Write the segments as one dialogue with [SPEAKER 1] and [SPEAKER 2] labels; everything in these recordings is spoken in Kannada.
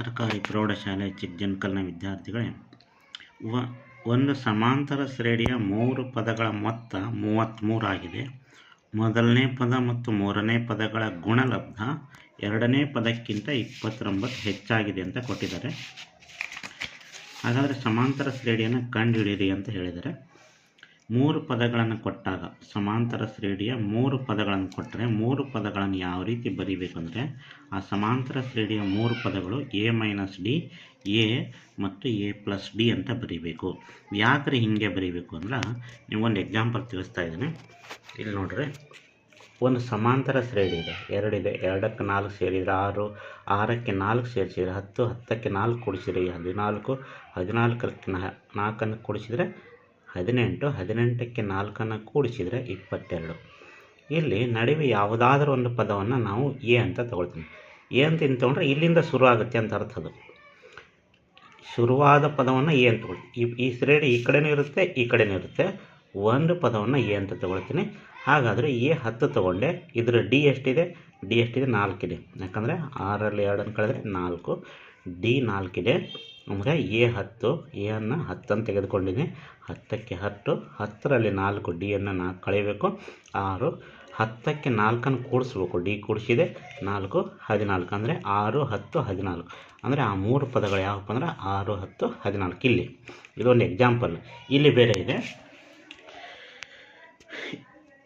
[SPEAKER 1] ಸರ್ಕಾರಿ ಪ್ರೌಢಶಾಲೆ ಚಿಕ್ಕಜನ್ಕಲ್ನ ವಿದ್ಯಾರ್ಥಿಗಳೇ, ವ, ಒಂದು ಸಮಾಂತರ ಶ್ರೇಣಿಯ ಮೂರು ಪದಗಳ ಮೊತ್ತ ಮೂವತ್ತ್ಮೂರು ಆಗಿದೆ. ಮೊದಲನೇ ಪದ ಮತ್ತು ಮೂರನೇ ಪದಗಳ ಗುಣಲಬ್ಧ ಎರಡನೇ ಪದಕ್ಕಿಂತ ಇಪ್ಪತ್ತೊಂಬತ್ತು ಹೆಚ್ಚಾಗಿದೆ ಅಂತ ಕೊಟ್ಟಿದ್ದಾರೆ. ಹಾಗಾದರೆ ಸಮಾಂತರ ಶ್ರೇಣಿಯನ್ನು ಕಂಡುಹಿಡಿಯಿರಿ ಅಂತ ಹೇಳಿದರೆ ಮೂರು ಪದಗಳನ್ನು ಕೊಟ್ಟಾಗ ಸಮಾಂತರ ಶ್ರೇಣಿಯ ಮೂರು ಪದಗಳನ್ನು ಕೊಟ್ಟರೆ ಮೂರು ಪದಗಳನ್ನು ಯಾವ ರೀತಿ ಬರೀಬೇಕು ಅಂದರೆ ಆ ಸಮಾಂತರ ಶ್ರೇಣಿಯ ಮೂರು ಪದಗಳು ಎ ಮೈನಸ್ ಡಿ ಎ ಮತ್ತು ಎ ಪ್ಲಸ್ ಡಿ ಅಂತ ಬರೀಬೇಕು. ಯಾಕ್ರೆ ಹೀಗೆ ಬರೀಬೇಕು ಅಂದ್ರೆ ನಿಮಗೊಂದು ಎಕ್ಸಾಂಪಲ್ ತಿಳಿಸ್ತಾ ಇದ್ದೀನಿ. ಇಲ್ಲಿ ನೋಡ್ರಿ, ಒಂದು ಸಮಾಂತರ ಶ್ರೇಣಿ ಇದೆ. ಎರಡಿದೆ ಎರಡಕ್ಕೆ ನಾಲ್ಕು ಸೇರಿದರೆ ಆರು, ಆರಕ್ಕೆ ನಾಲ್ಕು ಸೇರಿಸಿದರೆ ಹತ್ತು, ಹತ್ತಕ್ಕೆ ನಾಲ್ಕು ಕೂಡಿಸಿದರೆ ಹದಿನಾಲ್ಕು ಹದಿನಾಲ್ಕಕ್ಕೆ ನಾಲ್ಕನ್ನು ಕೂಡಿಸಿದರೆ ಹದಿನೆಂಟು, ಹದಿನೆಂಟಕ್ಕೆ ನಾಲ್ಕನ್ನು ಕೂಡಿಸಿದರೆ ಇಪ್ಪತ್ತೆರಡು. ಇಲ್ಲಿ ನಡುವೆ ಯಾವುದಾದ್ರೂ ಒಂದು ಪದವನ್ನು ನಾವು ಎ ಅಂತ ತಗೊಳ್ತೀವಿ. ಎ ಅಂತ ಏನು ತೊಗೊಂಡ್ರೆ ಇಲ್ಲಿಂದ ಶುರು ಆಗುತ್ತೆ ಅಂತ ಅರ್ಥ ಅದು. ಶುರುವಾದ ಪದವನ್ನು ಎ ಅಂತ ತಗೊಳ್ತೀವಿ ಈ ಶ್ರೇಣಿ ಈ ಕಡೆನೂ ಇರುತ್ತೆ, ಈ ಕಡೆನೂ ಇರುತ್ತೆ. ಒಂದು ಪದವನ್ನು ಎ ಅಂತ ತಗೊಳ್ತೀನಿ. ಹಾಗಾದರೆ ಎ ಹತ್ತು ತೊಗೊಂಡೆ, ಇದರ ಡಿ ಎಷ್ಟಿದೆ? ಡಿ ಎಷ್ಟಿದೆ? ನಾಲ್ಕಿದೆ. ಯಾಕಂದರೆ ಆರಲ್ಲಿ ಎರಡನ್ನು ಕಳೆದ್ರೆ ನಾಲ್ಕು. ಡಿ ನಾಲ್ಕಿದೆ. ಅಂದರೆ ಎ ಹತ್ತು, ಎ ಅನ್ನು ಹತ್ತನ್ನು ತೆಗೆದುಕೊಂಡಿದ್ದೀನಿ ಹತ್ತಕ್ಕೆ ಹತ್ತು, ಹತ್ತರಲ್ಲಿ ನಾಲ್ಕು ಡಿಯನ್ನು ನಾಲ್ಕು ಕಳಿಬೇಕು ಆರು, ಹತ್ತಕ್ಕೆ ನಾಲ್ಕನ್ನು ಕೂಡಿಸ್ಬೇಕು. ಡಿ ಕೂಡಿಸಿದೆ, ನಾಲ್ಕು, ಹದಿನಾಲ್ಕು. ಅಂದರೆ ಆರು, ಹತ್ತು, ಹದಿನಾಲ್ಕು. ಅಂದರೆ ಆ ಮೂರು ಪದಗಳು ಯಾವಪ್ಪ ಅಂದರೆ ಆರು, ಹತ್ತು, ಹದಿನಾಲ್ಕು. ಇಲ್ಲಿ, ಇದೊಂದು ಎಕ್ಸಾಂಪಲ್ ಇಲ್ಲಿ ಬೇರೆ ಇದೆ.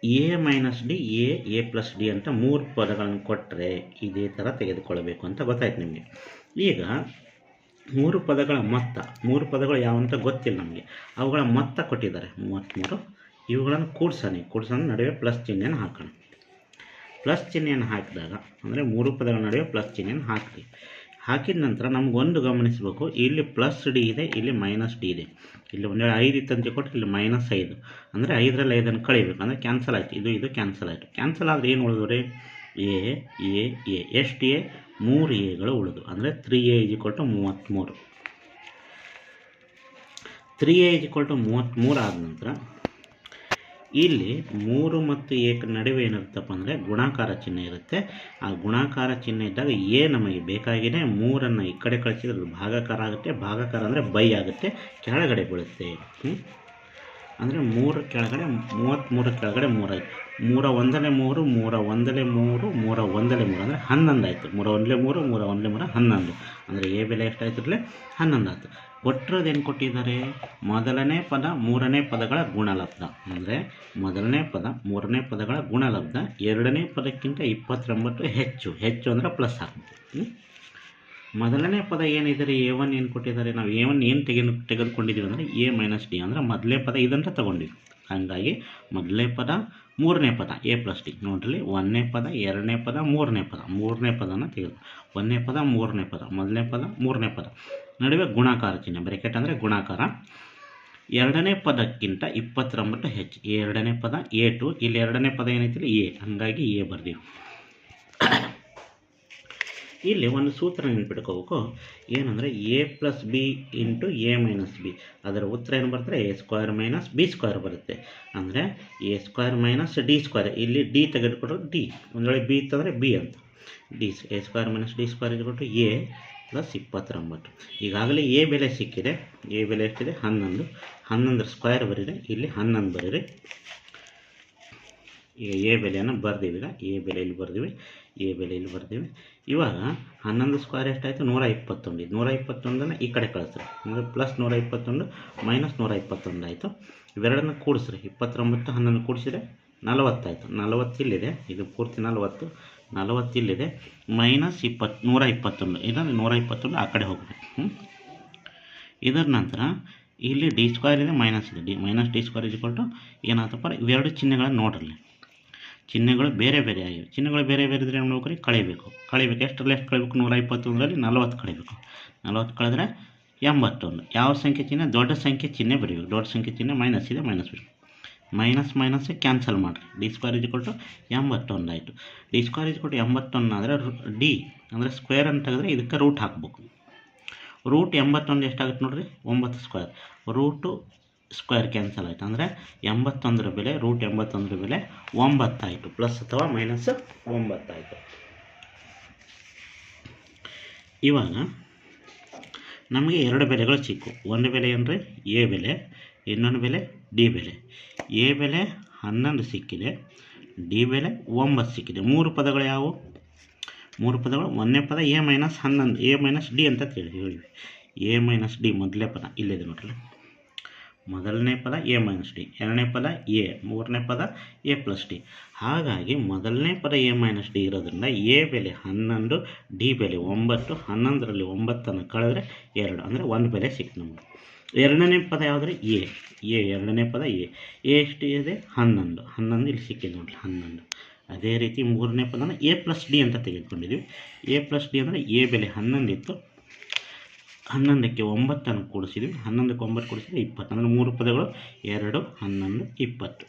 [SPEAKER 1] A minus D, A A plus D ಅಂತ ಮೂರು ಪದಗಳನ್ನು ಕೊಟ್ಟರೆ ಇದೇ ಥರ ತೆಗೆದುಕೊಳ್ಳಬೇಕು ಅಂತ ಗೊತ್ತಾಯ್ತು ನಿಮಗೆ. ಈಗ ಮೂರು ಪದಗಳ ಮೊತ್ತ. ಮೂರು ಪದಗಳು ಯಾವಂತ ಗೊತ್ತಿಲ್ಲ ನಮಗೆ. ಅವುಗಳ ಮೊತ್ತ ಕೊಟ್ಟಿದ್ದಾರೆ. ಮೂವತ್ತ್ಮೂರು. ಇವುಗಳನ್ನು ಕೂಡ್ಸೋಣ. ಕೂಡ್ಸೋಣ ನಡುವೆ ಪ್ಲಸ್ ಚಿಹ್ನೆಯನ್ನು ಹಾಕೋಣ. ಪ್ಲಸ್ ಚಿಹ್ನೆಯನ್ನು ಹಾಕಿದಾಗ, ಅಂದರೆ ಮೂರು ಪದಗಳ ನಡುವೆ ಪ್ಲಸ್ ಚಿಹ್ನೆಯನ್ನು ಹಾಕಿ ಹಾಕಿದ ನಂತರ ನಮಗೊಂದು ಗಮನಿಸಬೇಕು. ಇಲ್ಲಿ ಪ್ಲಸ್ ಡಿ ಇದೆ, ಇಲ್ಲಿ ಮೈನಸ್ ಡಿ ಇದೆ. ಇಲ್ಲಿ ಒಂದು ವೇಳೆ ಐದು ಇತ್ತಂತೆ ಕೊಟ್ಟು ಇಲ್ಲಿ ಮೈನಸ್ ಐದು. ಅಂದರೆ ಐದರಲ್ಲಿ ಐದನ್ನು ಕಳಿಬೇಕು. ಅಂದರೆ ಕ್ಯಾನ್ಸಲ್ ಆಯಿತು. ಇದು ಇದು ಕ್ಯಾನ್ಸಲ್ ಆಯಿತು. ಕ್ಯಾನ್ಸಲ್ ಆದರೆ ಏನು ಉಳಿದ್ರಿ ಎ ಎ ಎ ಎಷ್ಟು ಎ ಮೂರು ಎಗಳು ಉಳಿದು, ಅಂದರೆ three A is equal to ಮೂವತ್ತ್ಮೂರು three A is equal to ಮೂವತ್ತ್ಮೂರು ಆದ ನಂತರ, ಇಲ್ಲಿ ಮೂರು ಮತ್ತು ಏಕ ನಡುವೆ ಏನಿರುತ್ತಪ್ಪ ಅಂದರೆ ಗುಣಾಕಾರ ಚಿಹ್ನೆ ಇರುತ್ತೆ. ಆ ಗುಣಾಕಾರ ಚಿಹ್ನೆ ಇದ್ದಾಗ ಎ ನಮಗೆ ಬೇಕಾಗಿದೆ, ಮೂರನ್ನು ಈ ಕಡೆ ಕಳಿಸಿದ್ರೆ ಭಾಗಾಕಾರ ಆಗುತ್ತೆ, ಭಾಗಾಕಾರ ಅಂದರೆ ಬೈ ಆಗುತ್ತೆ, ಕೆಳಗಡೆ ಬೀಳುತ್ತೆ? ಅಂದರೆ ಮೂರು ಕೆಳಗಡೆ ಮೂವತ್ತ್ಮೂರು ಕೆಳಗಡೆ ಮೂರಾಯಿತು ಮೂರ ಒಂದನೇ ಮೂರು, ಮೂರ ಒಂದಲೇ ಮೂರು, ಮೂರ ಒಂದಲೇ ಮೂರು ಅಂದರೆ ಹನ್ನೊಂದು ಆಯಿತು. ಮೂರ ಒಂದಲೇ ಮೂರು, ಮೂರ ಒಂದಲೇ ಮೂರು ಹನ್ನೊಂದು. ಅಂದರೆ ಎ ಬೆಲೆ ಎಷ್ಟಾಯ್ತು ಇರಲಿ ಹನ್ನೊಂದು ಆಯಿತು. ಕೊಟ್ಟಿರೋದು ಏನು ಕೊಟ್ಟಿದ್ದಾರೆ? ಮೊದಲನೇ ಪದ, ಮೂರನೇ ಪದಗಳ ಗುಣಲಬ್ಧ. ಅಂದರೆ ಮೊದಲನೇ ಪದ, ಮೂರನೇ ಪದಗಳ ಗುಣಲಬ್ಧ, ಎರಡನೇ ಪದಕ್ಕಿಂತ ಇಪ್ಪತ್ತೊಂಬತ್ತು ಹೆಚ್ಚು. ಹೆಚ್ಚು ಅಂದರೆ ಪ್ಲಸ್ ಹ್ಮ್? ಮೊದಲನೇ ಪದ ಏನಿದೆ ರೀ ಎ ಒನ್ ಏನು ಕೊಟ್ಟಿದ್ದಾರೆ? ನಾವು ಎ ಒನ್ ಏನು ತೆಗೆದು, ತೆಗೆದುಕೊಂಡಿದ್ದೀವಿ ಅಂದರೆ ಎ ಮೈನಸ್ ಡಿ ಅಂದರೆ ಮೊದಲೇ ಪದ ಇದಂತ ತಗೊಂಡಿವಿ. ಹಾಗಾಗಿ ಮೊದಲನೇ ಪದ, ಮೂರನೇ ಪದ ಎ ಪ್ಲಸ್ ಡಿ ನೋಡ್ರಿ, ಒಂದನೇ ಪದ, ಎರಡನೇ ಪದ, ಮೂರನೇ ಪದ. ಮೂರನೇ ಪದನ ತೆಗೆದು. ಒಂದನೇ ಪದ, ಮೂರನೇ ಪದ. ಮೊದಲನೇ ಪದ, ಮೂರನೇ ಪದ. ನಡುವೆ ಗುಣಾಕಾರ ಚಿಹ್ನೆ, ಬ್ರೆಕೆಟ್ ಅಂದರೆ ಗುಣಾಕಾರ. ಎರಡನೇ ಪದಕ್ಕಿಂತ ಇಪ್ಪತ್ತೊಂಬತ್ತು ಹೆಚ್ಚು. ಎರಡನೇ ಪದ ಎ ಟು ಇಲ್ಲಿ ಎರಡನೇ ಪದ ಏನೈತಿಲ್ಲ ಎ ಹಾಗಾಗಿ ಎ ಬರ್ದೀವಿ. ಇಲ್ಲಿ ಒಂದು ಸೂತ್ರ ನೆನ್ಪಿಟ್ಕೋಬೇಕು. ಏನಂದರೆ A plus B into A minus B ಅದರ ಉತ್ತರ ಏನು ಬರ್ತದೆ A square minus B square ಬರುತ್ತೆ. ಅಂದರೆ A square minus D square ಇಲ್ಲಿ ಡಿ ತೆಗೆದುಕೊಂಡ್ರೆ ಡಿ ಒಂದು ವೇಳೆ ಬಿ ಇತ್ತಂದರೆ ಬಿ ಅಂತ. D A square minus D square ಇದ್ಬಿಟ್ಟು A plus ಇಪ್ಪತ್ತೊಂಬತ್ತು. ಈಗಾಗಲೇ ಎ ಬೆಲೆ ಸಿಕ್ಕಿದೆ. ಎ ಬೆಲೆ ಎಷ್ಟಿದೆ? ಹನ್ನೊಂದು. ಹನ್ನೊಂದರ ಸ್ಕ್ವೇರ್ ಬರೀರಿ. ಇಲ್ಲಿ ಹನ್ನೊಂದು ಬರೀರಿ. ಎ ಬೆಲೆಯನ್ನು ಬರ್ದೀವಿ ಈಗ. ಎ ಬೆಲೆಯಲ್ಲಿ ಬರ್ದೀವಿ. ಎ ಬೆಲೆಯಲ್ಲಿ ಬರ್ದೀವಿ. ಇವಾಗ ಹನ್ನೊಂದು ಸ್ಕ್ವೇರ್ ಎಷ್ಟಾಯಿತು? ನೂರ ಇಪ್ಪತ್ತೊಂದು ನೂರ ಇಪ್ಪತ್ತೊಂದನ್ನು ಈ ಕಡೆ ಕಳಿಸ್ರಿ. ಅಂದರೆ ಪ್ಲಸ್ ನೂರ ಇಪ್ಪತ್ತೊಂದು ಮೈನಸ್ ನೂರ ಇಪ್ಪತ್ತೊಂದು ಆಯಿತು. ಇವೆರಡನ್ನು ಕೂಡಿಸ್ರಿ. ಇಪ್ಪತ್ತೊಂಬತ್ತು ಹನ್ನೊಂದು ಕೂಡಿಸಿದ್ರೆ ನಲವತ್ತಾಯಿತು. ನಲವತ್ತು ಇಲ್ಲಿದೆ ಇದು ಪೂರ್ತಿ ನಲವತ್ತು. ನಲವತ್ತು ಇಲ್ಲಿದೆ ಮೈನಸ್ ಇಪ್ಪತ್ತು ನೂರ ಇಪ್ಪತ್ತೊಂದು ಇದನ್ನು ನೂರ ಇಪ್ಪತ್ತೊಂದು ಆ ಕಡೆ ಹೋಗಬೇಕು ಹ್ಞೂ ಇದರ ನಂತರ ಇಲ್ಲಿ ಡಿ ಸ್ಕ್ವೇರ್ ಇದೆ ಮೈನಸ್ ಇದೆ. ಡಿ ಮೈನಸ್ ಡಿ ಸ್ಕ್ವೇರ್ ಇಸ್ಕೊಟ್ಟು ಏನಾಯ್ತಪ್ಪ ಇವೆರಡು ಚಿಹ್ನೆಗಳನ್ನು ನೋಡ್ರಿ. ಚಿಹ್ನೆಗಳು ಬೇರೆ ಬೇರೆ ಆಗಿವೆ. ಚಿಹ್ನೆಗಳು ಬೇರೆ ಬೇರೆ ಇದ್ದರೆ ಏನು ಮಾಡ್ಬೇಕು? ಕಳಿಬೇಕು ಕಳಿಬೇಕು ಎಷ್ಟರಲ್ಲಿ ಎಷ್ಟು ಕಳಿಬೇಕು ನೂರ ಇಪ್ಪತ್ತೊಂದರಲ್ಲಿ ನಲವತ್ತು ಕಳಿಬೇಕು ನಲವತ್ತು ಕಳೆದ್ರೆ ಎಂಬತ್ತೊಂದು. ಯಾವ ಸಂಖ್ಯೆ ಚಿಹ್ನೆ? ದೊಡ್ಡ ಸಂಖ್ಯೆ ಚಿಹ್ನೆ ಬರೀಬೇಕು. ದೊಡ್ಡ ಸಂಖ್ಯೆ ಚಿಹ್ನೆ ಮೈನಸ್ ಇದೆ ಮೈನಸ್ ಬಿಡಿ ಮೈನಸ್ ಮೈನಸ್ ಕ್ಯಾನ್ಸಲ್ ಮಾಡಿರಿ. ಡಿ ಸ್ಕ್ವೇರ್ ಇಜ್ಕೊಟ್ಟು ಎಂಬತ್ತೊಂದು ಆಯಿತು. ಡಿ ಸ್ಕ್ವೇರ್ ಇಜ್ಕೊಟ್ಟು ಎಂಬತ್ತೊಂದು ಆದರೆ ಡಿ ಅಂದರೆ ಸ್ಕ್ವೇರ್ ಅಂತ ತೆಗೆದ್ರೆ ಇದಕ್ಕೆ ರೂಟ್ ಹಾಕಬೇಕು. ರೂಟ್ ಎಂಬತ್ತೊಂದು ಎಷ್ಟಾಗುತ್ತೆ ನೋಡಿರಿ? ಒಂಬತ್ತು ಸ್ಕ್ವೇರ್ ರೂಟು ಸ್ಕ್ವೇರ್ ಕ್ಯಾನ್ಸಲ್ ಆಯಿತು. ಅಂದರೆ ಎಂಬತ್ತೊಂದರ ಬೆಲೆ ರೂಟ್ ಎಂಬತ್ತೊಂದರ ಬೆಲೆ ಒಂಬತ್ತಾಯಿತು. ಪ್ಲಸ್ ಅಥವಾ ಮೈನಸ್ ಒಂಬತ್ತಾಯಿತು. ಇವಾಗ ನಮಗೆ ಎರಡು ಬೆಲೆಗಳು ಸಿಕ್ಕು. ಒಂದು ಬೆಲೆ ಅಂದರೆ ಎ ಬೆಲೆ, ಇನ್ನೊಂದು ಬೆಲೆ ಡಿ ಬೆಲೆ. ಎ ಬೆಲೆ ಹನ್ನೊಂದು ಸಿಕ್ಕಿದೆ, ಡಿ ಬೆಲೆ ಒಂಬತ್ತು ಸಿಕ್ಕಿದೆ. ಮೂರು ಪದಗಳು ಯಾವುವು? ಮೂರು ಪದಗಳು. ಒಂದನೇ ಪದ ಎ ಮೈನಸ್ ಹನ್ನೊಂದು, ಎ ಮೈನಸ್ ಡಿ ಅಂತ ಹೇಳಿ ಹೇಳಿವಿ ಎ ಮೈನಸ್ ಡಿ ಮೊದಲನೇ ಪದ ಇಲ್ಲಿದೆ ನೋಡ್ರಿ. ಮೊದಲನೇ ಪದ ಎ ಮೈನಸ್ ಡಿ ಎರಡನೇ ಪದ ಎ ಮೂರನೇ ಪದ ಎ ಪ್ಲಸ್ ಡಿ ಹಾಗಾಗಿ ಮೊದಲನೇ ಪದ ಎ ಮೈನಸ್ ಡಿ ಇರೋದ್ರಿಂದ ಎ ಬೆಲೆ ಹನ್ನೊಂದು ಡಿ ಬೆಲೆ ಒಂಬತ್ತು, ಹನ್ನೊಂದರಲ್ಲಿ ಒಂಬತ್ತನ್ನು ಕಳೆದ್ರೆ ಎರಡು, ಅಂದರೆ ಒಂದು ಬೆಲೆ ಸಿಕ್ತು ನಮಗೆ. ಎರಡನೇ ಪದ ಯಾವುದ್ರೆ? ಎ ಎ ಎರಡನೇ ಪದ ಎ ಎ ಎಷ್ಟು ಇದೆ? ಹನ್ನೊಂದು. ಹನ್ನೊಂದು ಇಲ್ಲಿ ಸಿಕ್ಕಿದೆ ನೋಡ್ರಿ, ಹನ್ನೊಂದು. ಅದೇ ರೀತಿ ಮೂರನೇ ಪದನ ಎ ಪ್ಲಸ್ ಡಿ ಅಂತ ತೆಗೆದುಕೊಂಡಿದ್ವಿ ಎ ಪ್ಲಸ್ ಡಿ ಅಂದರೆ ಎ ಬೆಲೆ ಹನ್ನೊಂದು ಇತ್ತು ಹನ್ನೊಂದಕ್ಕೆ ಒಂಬತ್ತನ್ನು ಕೂಡಿಸಿದ್ವಿ ಹನ್ನೊಂದಕ್ಕೆ ಒಂಬತ್ತು ಕೂಡಿಸಿದ್ರೆ ಇಪ್ಪತ್ತು ಅಂದರೆ ಮೂರು ಪದಗಳು ಎರಡು ಹನ್ನೊಂದು ಇಪ್ಪತ್ತು.